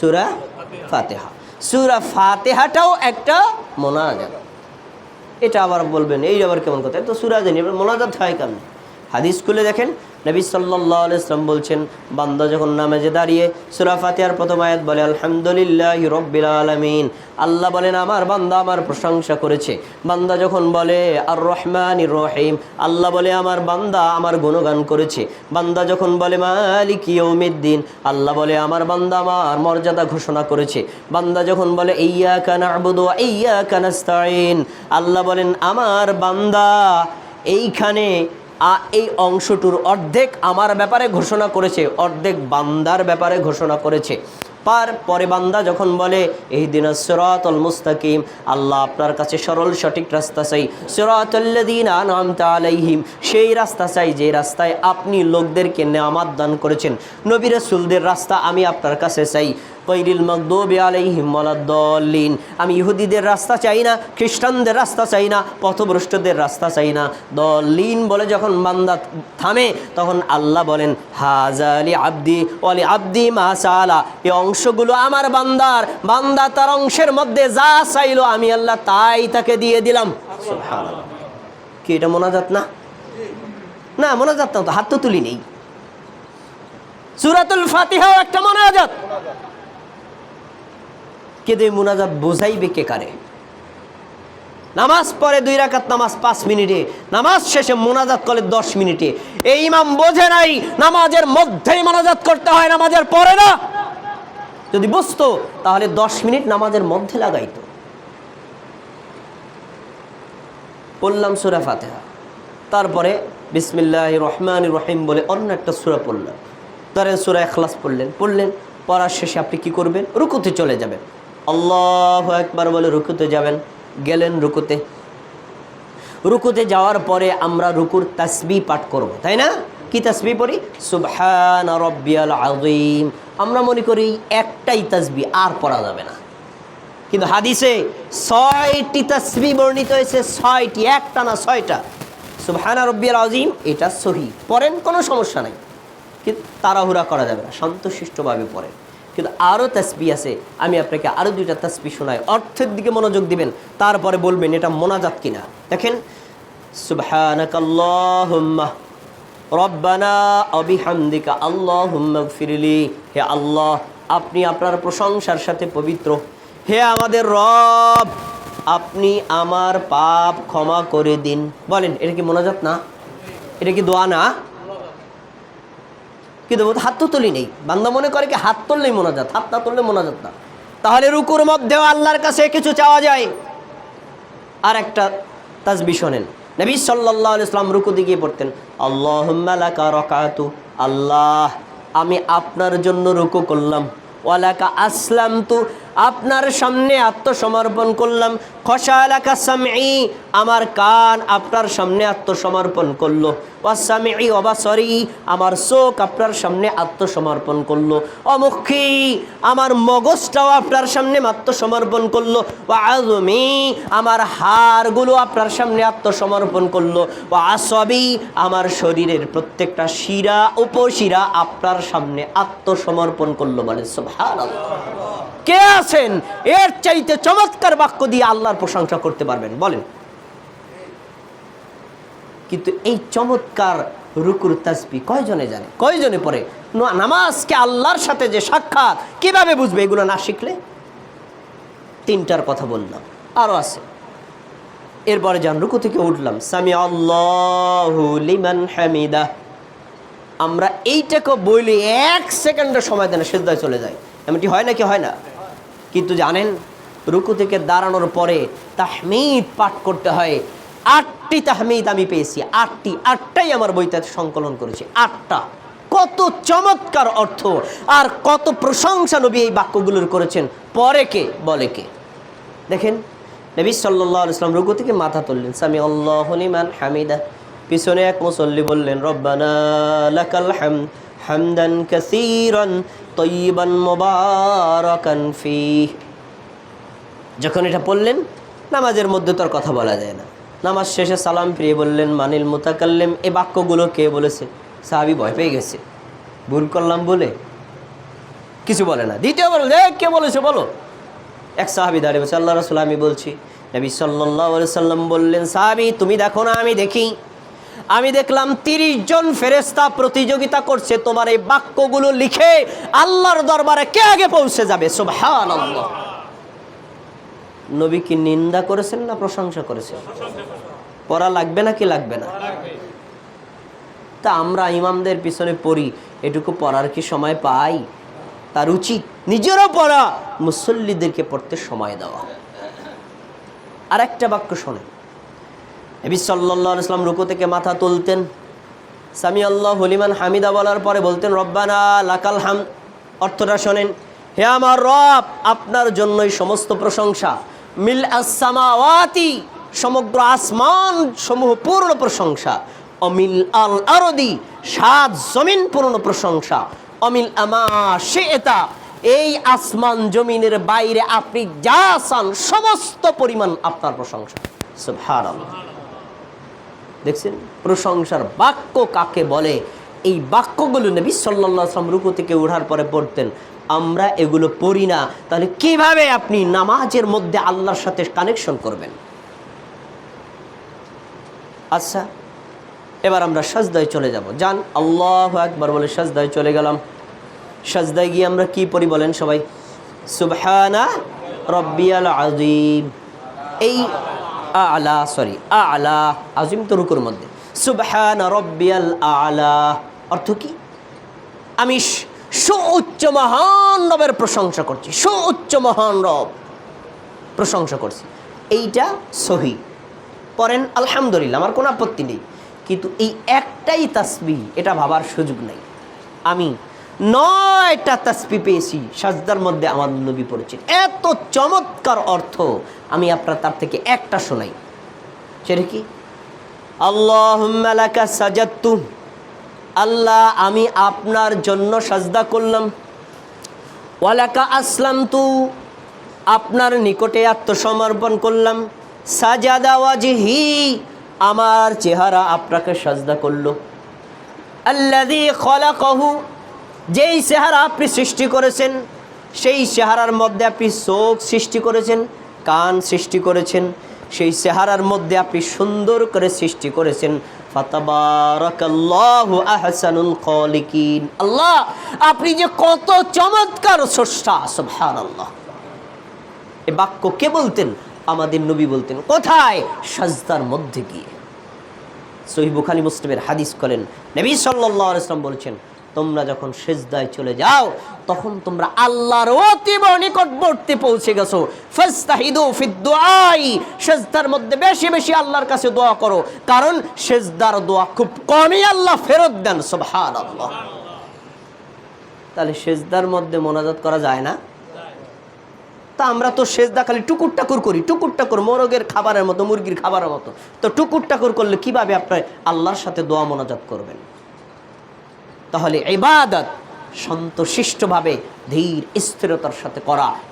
সুরা ফাতেহা। সুরা ফাতেহাটাও একটা মোনাজাত। এটা আবার বলবেন, এই আবার কেমন কথা? তো সুরা জানি মোনাজাত হয় কেন হাদিস খুলে দেখেন। নবী সাল্লাহ ইসলাম বলছেন, বান্দা যখন নামাজে দাঁড়িয়ে সুরা ফাতিহার প্রথম আয়াত বলে, আলহামদুলিল্লাহ রব্বিল আলমিন আল্লাহ বলেন, আমার বান্দা আমার প্রশংসা করেছে। বান্দা যখন বলে আর রহমান রহিম আল্লাহ বলে, আমার বান্দা আমার গুণগান করেছে। বান্দা যখন বলে, মালিক ইয়ৌমিদ্দিন আল্লাহ বলে, আমার বান্দা আমার মর্যাদা ঘোষণা করেছে। বান্দা যখন বলে ইয়া কানা আবুদু ইয়া কানাস্তাইন আল্লাহ বলেন, আমার বান্দা এইখানে এই অংশটুর অর্ধেক আমার ব্যাপারে ঘোষণা করেছে, অর্ধেক বান্দার ব্যাপারে ঘোষণা করেছে। পার পরে বান্দা যখন বলে এই দিন সিরাতুল মুস্তাকিম আল্লাহ আপনার কাছে সরল সঠিক রাস্তা চাই। সিরাতুল্লাযীন আনআমতা আলাইহিম, সেই রাস্তা চাই যে রাস্তায় আপনি লোকদেরকে নেয়ামাত দান করেছেন। নবী রাসূলদের রাস্তা আমি আপনার কাছে চাই। কৈরিল মকদুবি আলাইহিম ওয়ালাদ্দাল্লিন আমি ইহুদিদের রাস্তা চাই না, খ্রিস্টানদের রাস্তা চাই না, পথভ্রষ্টদের রাস্তা চাই না। দলিন বলে যখন বান্দা থামে, তখন আল্লাহ বলেন হাজালি আব্দি ওয়ালি আব্দি মা সালা। এই অংশগুলো আমার বান্দার। বান্দা তার অংশের মধ্যে যা চাইলো আমি আল্লাহ তাই তাকে দিয়ে দিলাম। কি এটা মোনাজাত না? না, মোনাজাত না তো, হাত তো তুলি নেই। সুরাতুল ফাতিহাও একটা মোনাজাত। এই মুনাজাত বোঝাইবে কে কারে? নামাজ পড়ে দুই রাকাত নামাজ পাঁচ মিনিটে, নামাজ শেষে মোনাজাত করে দশ মিনিটে। এই ইমাম বোঝে নাই, নামাজের মধ্যেই মোনাজাত করতে হয়, নামাজের পরে না। যদি বুঝতো, তাহলে দশ মিনিট নামাজের মধ্যে লাগাইতো। পড়লাম সুরা ফাতেহা। তারপরে বিসমিল্লাহ রহমান রহিম বলে অন্য একটা সুরা পড়লাম। ধরেন সুরা এখলাস পড়লেন। পড়লেন, পড়ার শেষে আপনি কি করবেন? রুকুতে চলে যাবেন। আল্লাহ একবার বলে রুকুতে যাবেন, গেলেন রুকুতে। রুকুতে যাওয়ার পরে আমরা রুকুর তাসবি পাঠ করব, তাই না? কি তাসবি পড়ি? সুবহান রব্বিয়াল আযীম। আমরা মনে করি একটাই তাসবি, আর পড়া যাবে না। কিন্তু হাদিসে ছয়টি তাসবি বর্ণিত হয়েছে, ছয়টি, একটা না ছয়টা। সুবহানা রব্বিয়াল আজিম এটা সহি। পড়েন, কোনো সমস্যা নাই। কিন্তু তাড়াহুড়া করা যাবে না শান্তশিষ্টভাবে পড়েন। কিন্তু আরও তাসবি আছে। আমি আপনাকে আরও দুইটা তাসবি শোনাই। অর্থের দিকে মনোযোগ দিবেন, তারপরে বলবেন এটা মোনাজাত কিনা। দেখেন, সুবহানাকাল্লাহুম্মা, রব্বানা অবিহামদিকা, আল্লাহুম্মা ফিরলি হে আল্লাহ, আপনি আপনার প্রশংসার সাথে পবিত্র। হে আমাদের রব, আপনি আমার পাপ ক্ষমা করে দিন। বলেন, এটা কি মোনাজাত না? এটা কি দোয়া না? কিন্তু হাত তো তুলি নেই। বান্দা মনে করে কি হাত তুললেই মোনাজাত, হাত না তুললে মোনাজাত না। তাহলে রুকুর মধ্যেও আল্লাহর কাছে কিছু চাওয়া যায়? আর একটা তাজবি শোনেন। নবী সাল্লাহ ইসলাম রুকু দিকে পড়তেন আল্লাহ রকাতু। আল্লাহ, আমি আপনার জন্য রুকু করলাম। ওয়ালাকা আসলাম তু আপনার সামনে আত্মসমর্পণ করলাম। খসা এলাকা সামি আমার কান আপনার সামনে আত্মসমর্পণ করল। ওয়াসামি অবাসরি আমার চোখ আপনার সামনে আত্মসমর্পণ করল। অমুখী আমার মগজটাও আপনার সামনে আত্মসমর্পণ করল। ও আজমি আমার হাড়গুলো আপনার সামনে আত্মসমর্পণ করল। ও আসবি, আমার শরীরের প্রত্যেকটা শিরা, উপশিরা আপনার সামনে আত্মসমর্পণ করল বলে, সুবহানাল্লাহ। কে আছেন? এর চাইতে চমৎকার বাক্য দিয়ে আল্লাহর প্রশংসা করতে পারবেন। বলেন। কিন্তু এই চমৎকার রুকুর তাসবি কয়জনে জানে? কয়জনে পড়ে? নামাজকে আল্লাহর সাথে যে সাক্ষাৎ, কীভাবে বুঝবে? এগুলো না শিখলে? তিনটার কথা বললাম। আরও আছে। এরপরে যান, রুকু থেকে উঠলাম। সামি আল্লাহ আমরা এইটাকে বলি এক সেকেন্ডের সময় দেন, সেজদায় চলে যায় এমনটি হয় নাকি হয় না? কিন্তু জানেন, রুকু থেকে দাঁড়ানোর পরে তাহমিদ পাঠ করতে হয়। আটটি তাহমিদ আমি পেয়েছি। আটটি, আটটাই আমার বইতে সংকলন করেছি। আটটা। কত চমৎকার অর্থ আর কত প্রশংসা নবী এই বাক্যগুলোর করেছেন। পরে কে? বলে কে? দেখেন, নবী সাল্লাহ ইসলাম রুকু থেকে মাথা তুললেন। স্বামী আল্লাহ লিমান হামিদা। পিছনে এক মুসল্লি বললেন, রব্বানা লাকাল হাম হামদান কাসীরান তয়্যিবান মুবারাকান ফি যখন এটা পড়লেন নামাজের মধ্যে তোর কথা বলা যায় না। নামাজ শেষে সালাম ফিরিয়ে বললেন মানিল মুতাকাল্লেম এ বাক্যগুলো কে বলেছে? সাহাবি ভয় পেয়ে গেছে। ভুল করলাম বলে কিছু বলে না। দ্বিতীয়বার বলে "এ, কে বলেছে বলো? এক সাহাবি দাঁড়িয়ে বলছে আল্লাহ রসুল আমি বলছি। নবী সাল্লাহ সাল্লাম বললেন সাহাবি তুমি দেখো না আমি দেখি। আমি দেখলাম তিরিশ জন ফেরেস্তা প্রতিযোগিতা করছে। তোমার এই বাক্যগুলো লিখে আল্লাহর দরবারে কে আগে পৌঁছে যাবে? নবী কি নিন্দা করেছেন না প্রশংসা করেছেন? পড়া লাগবে না কি লাগবে না? তা আমরা ইমামদের পিছনে পড়ি। এটুকু পড়ার কি সময় পাই? তার উচিত নিজেরও পড়া, মুসল্লিদেরকে পড়তে সময় দেওয়া। আর একটা বাক্য শোনে নবী সাল্লাহ ইসলাম রুকু থেকে মাথা তুলতেন। সামি আল্লাহ হলিমান হামিদা বলার পরে বলতেন, রব্বানা লাকাল হাম অর্থটা শোনেন, হে আমার রব, আপনার জন্যই সমস্ত প্রশংসা। মিল আসামাওয়াতি সমগ্র আসমান সমূহ পূর্ণ প্রশংসা। অমিল আল আরদি, সাত জমিন পূর্ণ প্রশংসা। অমিল আমা সে এটা এই আসমান জমিনের বাইরে আপনি যা চান, সমস্ত পরিমাণ আপনার প্রশংসা। সুবহানাল্লাহ। দেখছেন? প্রশংসার বাক্য কাকে বলে? এই বাক্যগুলো নবী সাল্লাহ আসলাম রুকু থেকে ওঠার পরে পড়তেন। আমরা এগুলো পড়ি না। তাহলে কীভাবে আপনি নামাজের মধ্যে আল্লাহর সাথে কানেকশন করবেন? আচ্ছা এবার আমরা সাজদায় চলে যাব। যান, আল্লাহ একবার বলে সাজদায় চলে গেলাম। সাজদায় গিয়ে আমরা কি পড়ি বলেন সবাই? সুবহানা রব্বিয়াল আজিম এই আলা সরি আলা, আজিম তো রুকুর মধ্যে। সুবহানা রব্বিয়াল আলা, অর্থ কি? আমি সুউচ্চ মহান রবের প্রশংসা করছি, সুউচ্চ মহান রব প্রশংসা করছি। এইটা সহি। পড়েন, আলহামদুলিল্লাহ, আমার কোনো আপত্তি নেই। কিন্তু এই একটাই তাসবি এটা ভাবার সুযোগ নেই। আমি নয়টা তাসবি পেয়েছি, সাজদার মধ্যে আমার নবী পড়েছেন। এত চমৎকার অর্থ আমি আপনার তার থেকে একটা শোনাই। সেটা কি? আল্লাহ সাজাত্তু আল্লাহ, আমি আপনার জন্য সাজদা করলাম। ওয়ালাকা আসলাম তু আপনার নিকটে আত্মসমর্পণ করলাম। সাজাদা ওয়াজহি। আমার চেহারা আপনাকে সাজদা করল। আল্লাদি খলাকহু। যেই চেহারা আপনি সৃষ্টি করেছেন, সেই চেহারার মধ্যে আপনি চোখ সৃষ্টি করেছেন, কান সৃষ্টি করেছেন, সেই চেহারার মধ্যে আপনি সুন্দর করে সৃষ্টি করেছেন। আহসানুল আল্লাহ, আপনি যে কত চমৎকার স্রষ্টা এ বাক্য কে বলতেন? আমাদের নবী বলতেন, কোথায়? সাজদার মধ্যে গিয়ে। সহি বুখারি মুসলিমের হাদিস করেন। নবী সাল্লাল্লাহু আলাইহি ওয়াসাল্লাম বলছেন তোমরা যখন সেজদায় চলে যাও, তখন তোমরা আল্লাহর অতীব নিকটবর্তী পৌঁছে গেছো। ফাস্তাহিদু ফিদ দুআই। সেজদার মধ্যে বেশি বেশি আল্লাহর কাছে দোয়া করো। কারণ সেজদার দোয়া খুব কমই আল্লাহ ফেরত দেন, সুবহানাল্লাহ। তাহলে সেজদার মধ্যে মোনাজাত করা যায় না? তা আমরা তো সেজদা খালি টুকুর টাকুর করি। টুকুর টাকুর মোরগের খাবারের মতো, মুরগির খাবারের মতো। তো টুকুর টাকুর করলে কীভাবে আপনার আল্লাহর সাথে দোয়া মোনাজাত করবেন? তাহলে ইবাদত সন্তুষ্টভাবে ধীর স্থিরতার সাথে করা।